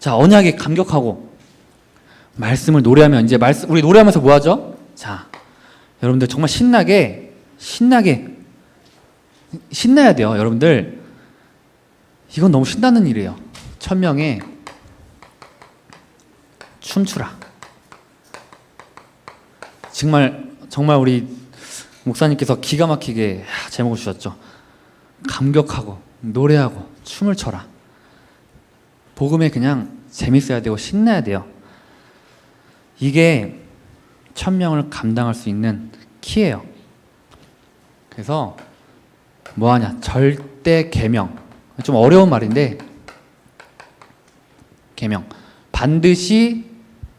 자, 자 언약에 감격하고 말씀을 노래하면 이제 말씀 우리 노래하면서 뭐 하죠? 자, 여러분들 정말 신나게 신나게 신나야 돼요, 여러분들. 이건 너무 신나는 일이에요. 천명에 춤추라. 정말 정말 우리 목사님께서 기가 막히게 제목을 주셨죠. 감격하고 노래하고 춤을 춰라. 복음에 그냥 재밌어야 되고 신나야 돼요. 이게 천명을 감당할 수 있는 키예요. 그래서 뭐 하냐? 절대 계명. 좀 어려운 말인데 계명. 반드시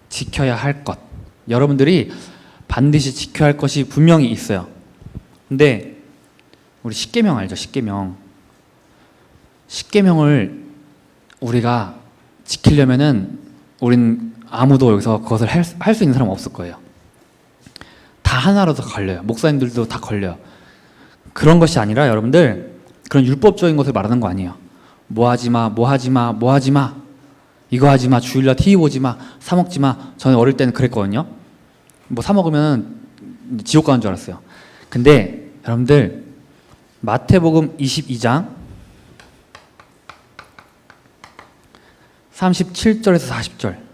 지켜야 할 것. 여러분들이 반드시 지켜야 할 것이 분명히 있어요. 근데 우리 십계명 알죠? 십계명. 십계명을 우리가 지키려면은 우린 아무도 여기서 그것을 할수 있는 사람 없을 거예요. 다 하나라도 걸려요. 목사님들도 다 걸려요. 그런 것이 아니라 여러분들 그런 율법적인 것을 말하는 거 아니에요. 뭐 하지 마, 뭐 하지 마, 뭐 하지 마. 이거 하지 마, 주일날 TV 보지 마, 사 먹지 마. 저는 어릴 때는 그랬거든요. 뭐 사 먹으면 지옥 가는 줄 알았어요. 근데 여러분들 마태복음 22장 37절에서 40절.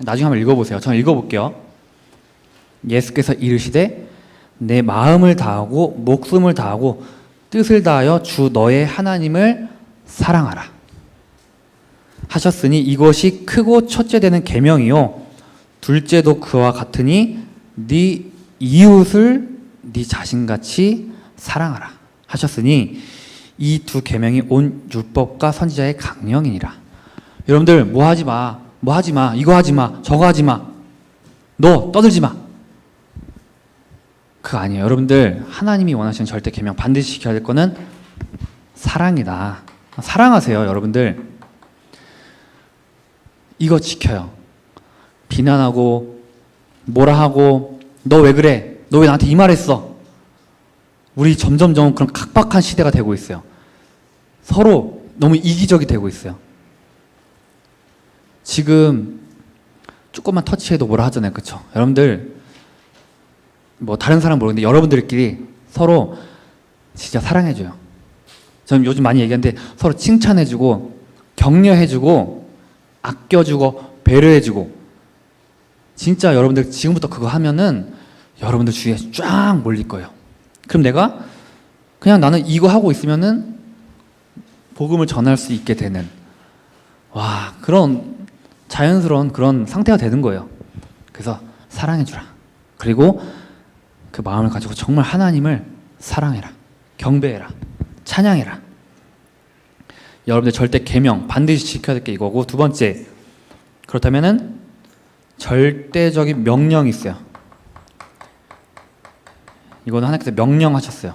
나중에 한번 읽어보세요. 저는 읽어볼게요. 예수께서 이르시되 내 마음을 다하고 목숨을 다하고 뜻을 다하여 주 너의 하나님을 사랑하라. 하셨으니 이것이 크고 첫째 되는 계명이요 둘째도 그와 같으니 네 이웃을 네 자신같이 사랑하라 하셨으니 이 두 계명이 온 율법과 선지자의 강령이니라. 여러분들 뭐 하지 마, 뭐 하지 마, 이거 하지 마, 저거 하지 마, 너 떠들지 마. 그거 아니에요. 여러분들 하나님이 원하시는 절대 계명 반드시 지켜야 될 거는 사랑이다. 사랑하세요, 여러분들. 이거 지켜요. 비난하고 뭐라 하고 너 왜 그래? 너 왜 나한테 이 말 했어? 우리 점점점 그런 각박한 시대가 되고 있어요. 서로 너무 이기적이 되고 있어요. 지금 조금만 터치해도 뭐라 하잖아요. 그쵸? 여러분들, 뭐 다른 사람 모르겠는데 여러분들끼리 서로 진짜 사랑해줘요. 저는 요즘 많이 얘기하는데 서로 칭찬해주고 격려해주고 아껴주고 배려해주고 진짜 여러분들 지금부터 그거 하면은 여러분들 주위에 쫙 몰릴 거예요. 그럼 내가 그냥 나는 이거 하고 있으면은 복음을 전할 수 있게 되는 와 그런 자연스러운 그런 상태가 되는 거예요. 그래서 사랑해주라. 그리고 그 마음을 가지고 정말 하나님을 사랑해라. 경배해라. 찬양해라. 여러분들 절대 계명 반드시 지켜야 될 게 이거고 두 번째 그렇다면은 절대적인 명령이 있어요. 이거는 하나님께서 명령하셨어요.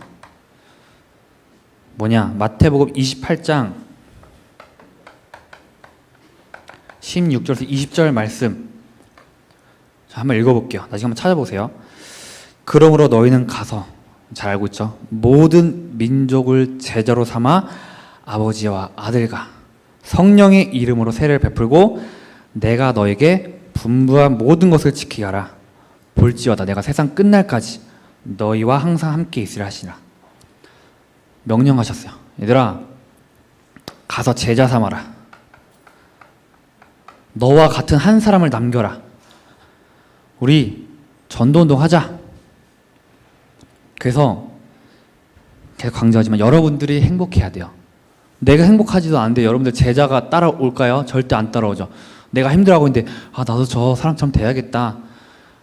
뭐냐? 마태복음 28장 16절에서 20절 말씀. 자, 한번 읽어볼게요. 나중에 한번 찾아보세요. 그러므로 너희는 가서 잘 알고 있죠. 모든 민족을 제자로 삼아 아버지와 아들과 성령의 이름으로 세례를 베풀고 내가 너에게 분부한 모든 것을 지키게 하라. 볼지어다 내가 세상 끝날까지 너희와 항상 함께 있으라 하시라. 명령하셨어요. 얘들아 가서 제자 삼아라. 너와 같은 한 사람을 남겨라. 우리 전도 운동 하자. 그래서 계속 강조하지만 여러분들이 행복해야 돼요. 내가 행복하지도 않은데 여러분들 제자가 따라올까요? 절대 안 따라오죠. 내가 힘들어하고 있는데 아 나도 저 사람처럼 돼야겠다.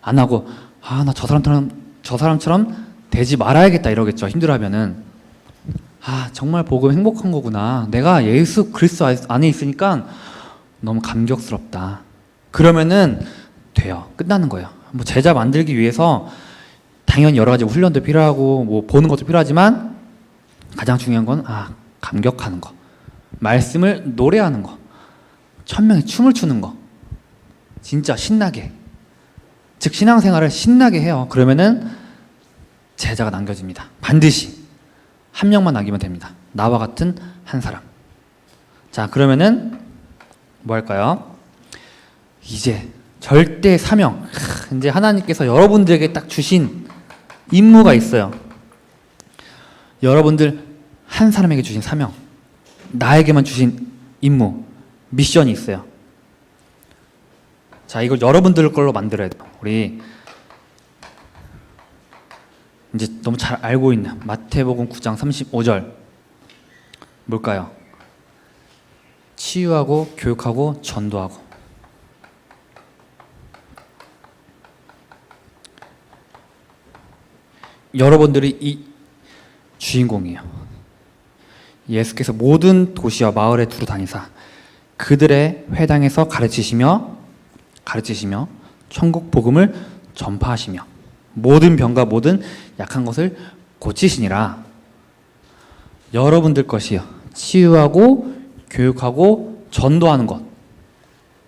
안 하고 아 나 저 사람처럼 저 사람처럼 되지 말아야겠다 이러겠죠. 힘들어하면은 아 정말 복음 행복한 거구나. 내가 예수 그리스도 안에 있으니까 너무 감격스럽다. 그러면은 돼요. 끝나는 거예요. 뭐 제자 만들기 위해서 당연히 여러 가지 훈련도 필요하고 뭐 보는 것도 필요하지만 가장 중요한 건 아 감격하는 거. 말씀을 노래하는 거, 천명의 춤을 추는 거, 진짜 신나게. 즉 신앙생활을 신나게 해요. 그러면은 제자가 남겨집니다. 반드시 한 명만 남기면 됩니다. 나와 같은 한 사람. 자 그러면은 뭐 할까요? 이제 절대 사명. 크, 이제 하나님께서 여러분들에게 딱 주신 임무가 있어요. 여러분들 한 사람에게 주신 사명, 나에게만 주신 임무, 미션이 있어요. 자, 이걸 여러분들 걸로 만들어야 돼요. 우리 이제 너무 잘 알고 있는 마태복음 9장 35절 뭘까요? 치유하고 교육하고 전도하고 여러분들이 이 주인공이에요. 예수께서 모든 도시와 마을에 두루 다니사 그들의 회당에서 가르치시며 가르치시며 천국 복음을 전파하시며 모든 병과 모든 약한 것을 고치시니라. 여러분들 것이요. 치유하고 교육하고 전도하는 것.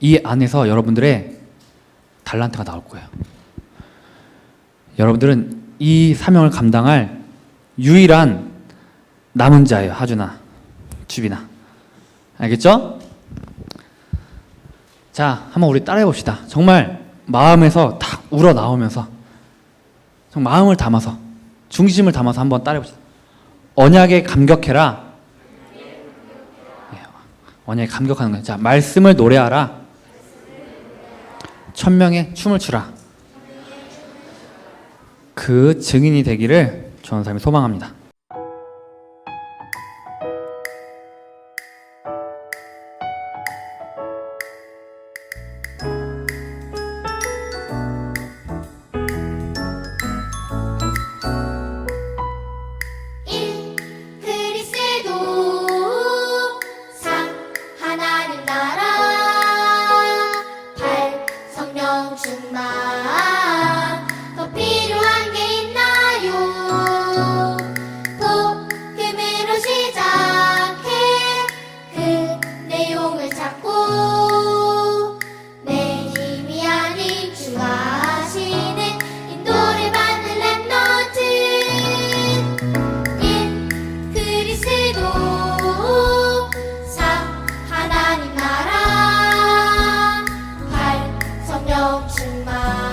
이 안에서 여러분들의 달란트가 나올 거예요. 여러분들은 이 사명을 감당할 유일한 남은 자예요. 하준아, 주빈아. 알겠죠? 자, 한번 우리 따라해 봅시다. 정말 마음에서 딱 우러 나오면서 마음을 담아서 중심을 담아서 한번 따라해 봅시다. 언약에 감격해라. 예, 언약에 감격하는 거예요. 자, 말씀을 노래하라. 천명의 춤을 추라. 그 증인이 되기를 저는 삶이 소망합니다. 行吧。 명심만